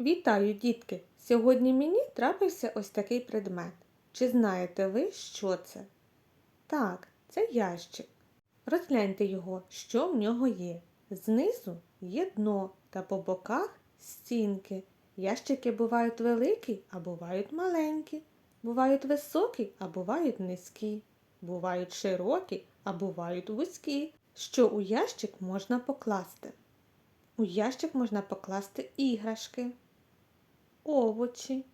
Вітаю, дітки! Сьогодні мені трапився ось такий предмет. Чи знаєте ви, що це? Так, це ящик. Розгляньте його, що в нього є. Знизу є дно та по боках стінки. Ящики бувають великі, а бувають маленькі. Бувають високі, а бувають низькі. Бувають широкі, а бувають вузькі. Що у ящик можна покласти? У ящик можна покласти іграшки, овочі,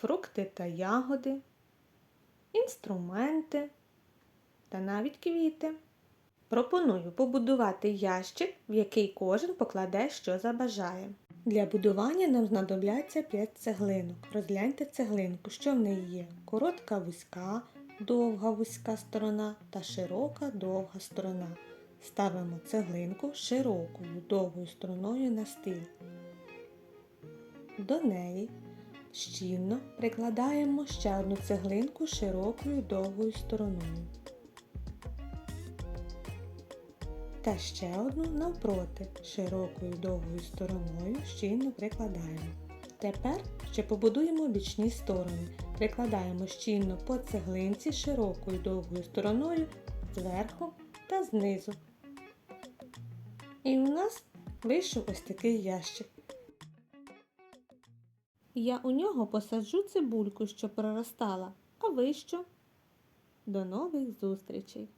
фрукти та ягоди, інструменти та навіть квіти. Пропоную побудувати ящик, в який кожен покладе, що забажає. Для будування нам знадобляться 5 цеглинок. Розгляньте цеглинку, що в неї є. Коротка вузька, довга вузька сторона та широка довга сторона. Ставимо цеглинку широкою довгою стороною на стіл. До неї щільно прикладаємо ще одну цеглинку широкою довгою стороною. Та ще одну навпроти широкою довгою стороною щільно прикладаємо. Тепер ще побудуємо бічні сторони. Прикладаємо щільно по цеглинці широкою довгою стороною зверху та знизу. І у нас вийшов ось такий ящик. Я у нього посаджу цибульку, що проростала. А ви що? До нових зустрічей!